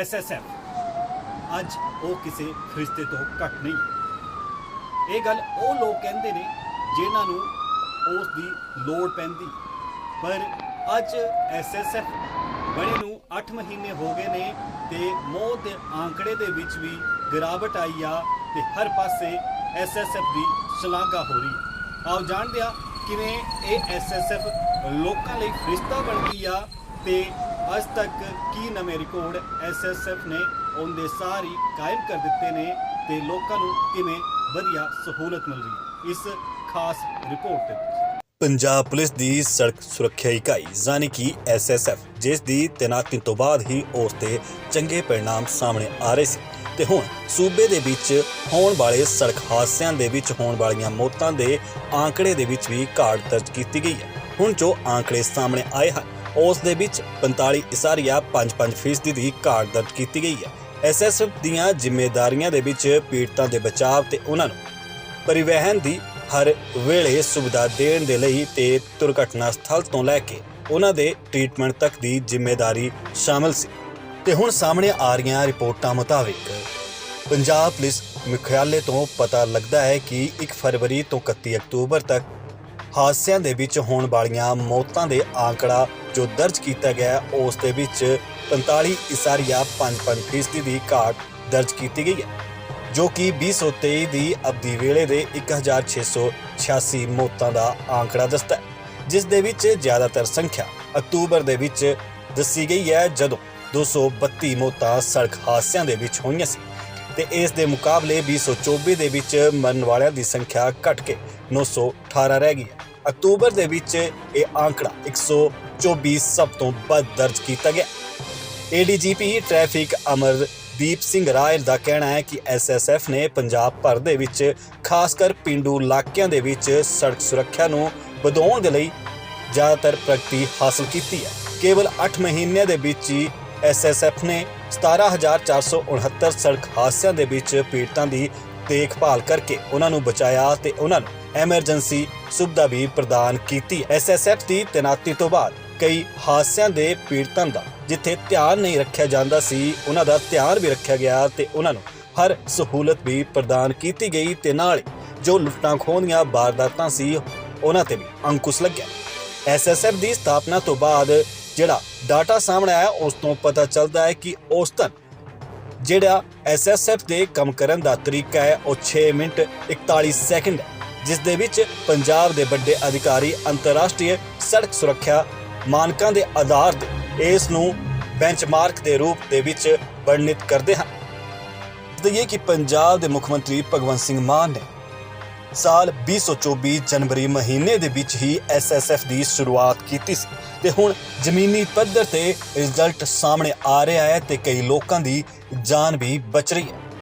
SSF ਅੱਜ ਉਹ ਕਿਸੇ ਫਰਿਸ਼ਤੇ ਤੋਂ ਘੱਟ ਨਹੀਂ। ਇਹ ਗੱਲ ਉਹ ਲੋਕ ਕਹਿੰਦੇ ਨੇ ਜਿਨ੍ਹਾਂ ਨੂੰ ਉਸ ਦੀ ਲੋੜ ਪੈਂਦੀ। ਪਰ ਅੱਜ ਐਸਐਸਐਫ ਬਣੇ ਨੂੰ 8 ਮਹੀਨੇ ਹੋ ਗਏ ਨੇ ਤੇ ਮੌਤ ਦੇ ਆંકੜੇ ਦੇ ਵਿੱਚ ਵੀ ਗਿਰਾਵਟ ਆਈ ਆ ਤੇ ਹਰ ਪਾਸੇ ਐਸਐਸਐਫ ਦੀ ਸ਼ਲਾਘਾ ਹੋ ਰਹੀ ਹੈ ਆਓ ਜਾਣਦੇ ਆ ਕਿਵੇਂ ਇਹ ਐਸਐਸਐਫ ਲੋਕਾਂ ਲਈ ਫਰਿਸ਼ਤਾ ਬਣ ਗਈ ਆ ਤੇ ਅੱਜ ਤੱਕ ਕੀ ਨਵੇਂ ਰਿਕਾਰਡ ਐਸਐਸਐਫ ਨੇ ਉਹਦੇ ਸਾਰੇ ਕਾਇਮ ਕਰ ਦਿੱਤੇ ਨੇ ਤੇ ਲੋਕਾਂ ਨੂੰ ਕਿਵੇਂ ਵਧੀਆ ਸਹੂਲਤ ਮਿਲ ਰਹੀ ਇਸ ਖਾਸ ਰਿਪੋਰਟ ਤੇ ਪੰਜਾਬ ਪੁਲਿਸ ਦੀ ਸੜਕ ਸੁਰੱਖਿਆ ਇਕਾਈ, ਯਾਨੀ ਕਿ ਐਸਐਸਐਫ ਜਿਸ ਦੀ ਤੈਨਾਤੀ ਤੋਂ ਬਾਅਦ ਹੀ ਉਸ ਤੇ ਚੰਗੇ ਪਰਿਣਾਮ ਸਾਹਮਣੇ ਆ ਰਹੇ ਸੀ। ਤੇ ਹੁਣ ਸੂਬੇ ਦੇ ਵਿੱਚ ਹੋਣ ਵਾਲੇ ਸੜਕ ਹਾਦਸਿਆਂ ਦੇ ਵਿੱਚ ਹੋਣ ਵਾਲੀਆਂ ਮੌਤਾਂ ਦੇ ਆંકੜੇ ਦੇ ਵਿੱਚ ਵੀ ਘਾਟ ਦਰਜ ਕੀਤੀ ਗਈ ਹੈ। ਹੁਣ ਜੋ ਆંકੜੇ ਸਾਹਮਣੇ ਆਏ ਹਨ ਉਸ ਦੇ ਵਿੱਚ 45 ਇਸਾਰੀਆ 5-5% ਦੀ ਘਾਟ ਦਰਜ ਕੀਤੀ ਗਈ ਹੈ। ਐਸਐਸਐਫ ਦੀਆਂ ਜ਼ਿੰਮੇਵਾਰੀਆਂ ਦੇ ਵਿੱਚ ਪੀੜਤਾਂ ਦੇ ਬਚਾਅ ਤੇ ਉਹਨਾਂ ਨੂੰ ਪਰਿਵਹਿਨ ਦੀ ਹਰ ਵੇਲੇ ਸੁਵਿਧਾ ਦੇਣ ਦੇ ਲਈ ਤੇ ਦੁਰਘਟਨਾ ਸਥਲ ਤੋਂ ਲੈ ਕੇ ਉਹਨਾਂ ਦੇ ਟ੍ਰੀਟਮੈਂਟ ਤੱਕ ਦੀ ਜ਼ਿੰਮੇਵਾਰੀ ਸ਼ਾਮਲ ਸੀ। ਤੇ ਹੁਣ ਸਾਹਮਣੇ ਆ ਰਹੀਆਂ ਰਿਪੋਰਟਾਂ ਮੁਤਾਬਿਕ ਪੰਜਾਬ ਪੁਲਿਸ ਮੁਖਿਆਲੇ ਤੋਂ ਪਤਾ ਲੱਗਦਾ ਹੈ ਕਿ 1 ਫਰਵਰੀ ਤੋਂ 31 ਅਕਤੂਬਰ ਤੱਕ ਹਾਦਸਿਆਂ ਦੇ ਵਿੱਚ ਹੋਣ ਵਾਲੀਆਂ ਮੌਤਾਂ ਦੇ ਆંકੜਾ ਜੋ ਦਰਜ ਕੀਤਾ ਗਿਆ ਉਸ ਦੇ ਵਿੱਚ 45 ਇਸਾਰੀਆ 5.5% ਦੀ ਘਾਟ ਦਰਜ ਕੀਤੀ ਗਈ ਹੈ, ਜੋ ਕਿ 2023 ਦੀ ਅਵਧੀ ਵੇਲੇ ਦੇ 1686 ਮੌਤਾਂ ਦਾ ਆંકੜਾ ਦੱਸਦਾ ਹੈ, ਜਿਸ ਦੇ ਵਿੱਚ ਜ਼ਿਆਦਾਤਰ ਸੰਖਿਆ ਅਕਤੂਬਰ ਦੇ ਵਿੱਚ ਦੱਸੀ ਗਈ ਹੈ, ਜਦੋਂ 232 ਮੌਤਾਂ ਸੜਕ ਹਾਦਸਿਆਂ ਦੇ ਵਿੱਚ ਹੋਈਆਂ ਸੀ ਤੇ ਇਸ ਦੇ ਮੁਕਾਬਲੇ 2024 ਦੇ ਵਿੱਚ ਮਰਨ ਵਾਲਿਆਂ ਦੀ ਸੰਖਿਆ ਘਟ ਕੇ 918 ਰਹਿ ਗਈ ਹੈ। ਅਕਤੂਬਰ ਦੇ ਵਿੱਚ ਇਹ ਆંકੜਾ 124 ਸਭ ਤੋਂ ਵੱਧ ਦਰਜ ਕੀਤਾ ਗਿਆ। ਏਡੀਜੀਪੀ ਟ੍ਰੈਫਿਕ ਅਮਰਦੀਪ ਸਿੰਘ ਰਾਏ ਦਾ ਕਹਿਣਾ ਹੈ ਕਿ ਐਸਐਸਐਫ ਨੇ ਪੰਜਾਬ ਭਰ ਦੇ ਵਿੱਚ ਖਾਸ ਕਰ ਪਿੰਡੂ ਇਲਾਕਿਆਂ ਦੇ ਵਿੱਚ, ਸੜਕ ਸੁਰੱਖਿਆ ਨੂੰ ਵਧਾਉਣ ਦੇ ਲਈ ਜ਼ਿਆਦਾਤਰ ਪ੍ਰਗਤੀ ਹਾਸਲ ਕੀਤੀ ਹੈ। ਕੇਵਲ 8 ਮਹੀਨਿਆਂ ਦੇ ਵਿੱਚ ਹੀ ਐਸਐਸਐਫ ਨੇ 17469 ਸੜਕ ਹਾਦਸਿਆਂ ਦੇ ਵਿੱਚ ਪੀੜਤਾਂ ਦੀ ਦੇਖਭਾਲ ਕਰਕੇ ਉਹਨਾਂ ਨੂੰ ਬਚਾਇਆ ਤੇ ਉਹਨਾਂ ਨੂੰ ਐਮਰਜੈਂਸੀ ਸੁਵਿਧਾ ਵੀ ਪ੍ਰਦਾਨ ਕੀਤੀ। ਐਸਐਸਐਫ ਦੀ ਤੈਨਾਤੀ ਤੋਂ ਬਾਅਦ ਕਈ ਹਾਦਸਿਆਂ ਦੇ ਪੀੜਤਾਂ ਦਾ, ਜਿੱਥੇ ਧਿਆਨ ਨਹੀਂ ਰੱਖਿਆ ਜਾਂਦਾ ਸੀ, ਉਹਨਾਂ ਦਾ ਧਿਆਨ ਵੀ ਰੱਖਿਆ ਗਿਆ ਤੇ ਉਹਨਾਂ ਨੂੰ ਹਰ ਸਹੂਲਤ ਵੀ ਪ੍ਰਦਾਨ ਕੀਤੀ ਗਈ ਤੇ ਨਾਲ ਜੋ ਲੁੱਟਾਂ ਖੋਹਾਂ ਦੀਆਂ ਵਾਰਦਾਤਾਂ ਸੀ, ਉਹਨਾਂ ਤੇ ਵੀ ਅੰਕੁਸ਼ ਲੱਗਿਆ। ਐਸਐਸਐਫ ਦੀ ਸਥਾਪਨਾ ਤੋਂ ਬਾਅਦ ਜਿਹੜਾ ਡਾਟਾ ਸਾਹਮਣੇ ਆਇਆ, ਉਸ ਤੋਂ ਪਤਾ ਚੱਲਦਾ ਹੈ ਕਿ ਔਸਤਨ ਜਿਹੜਾ ਐਸਐਸਐਫ ਦੇ ਕੰਮ ਕਰਨ ਦਾ ਤਰੀਕਾ ਹੈ, ਉਹ 6 ਮਿੰਟ 41 ਸੈਕਿੰਡ ਹੈ। ਜਿਸ ਦੇ ਵਿੱਚ ਪੰਜਾਬ ਦੇ ਵੱਡੇ ਅਧਿਕਾਰੀ, ਅੰਤਰਰਾਸ਼ਟਰੀ ਸੜਕ ਸੁਰੱਖਿਆ ਮਾਨਕਾਂ ਦੇ ਆਧਾਰ ਤੇ ਇਸ ਨੂੰ ਬੈਂਚਮਾਰਕ ਦੇ ਰੂਪ ਦੇ ਵਿੱਚ ਵਰਣਿਤ ਕਰਦੇ ਹਨ। ਦਈਏ ਕਿ ਪੰਜਾਬ ਦੇ ਮੁੱਖ ਮੰਤਰੀ ਭਗਵੰਤ ਸਿੰਘ ਮਾਨ ਨੇ ਸਾਲ 2024 ਜਨਵਰੀ ਮਹੀਨੇ ਦੇ ਵਿੱਚ ਹੀ ਐਸਐਸਐਫ ਦੀ ਸ਼ੁਰੂਆਤ ਕੀਤੀ ਸੀ ਤੇ ਹੁਣ ਜ਼ਮੀਨੀ ਪੱਧਰ ਤੇ ਰਿਜ਼ਲਟ ਸਾਹਮਣੇ ਆ ਰਿਹਾ ਹੈ ਤੇ ਕਈ ਲੋਕਾਂ ਦੀ ਜਾਨ ਵੀ ਬਚ ਰਹੀ ਹੈ।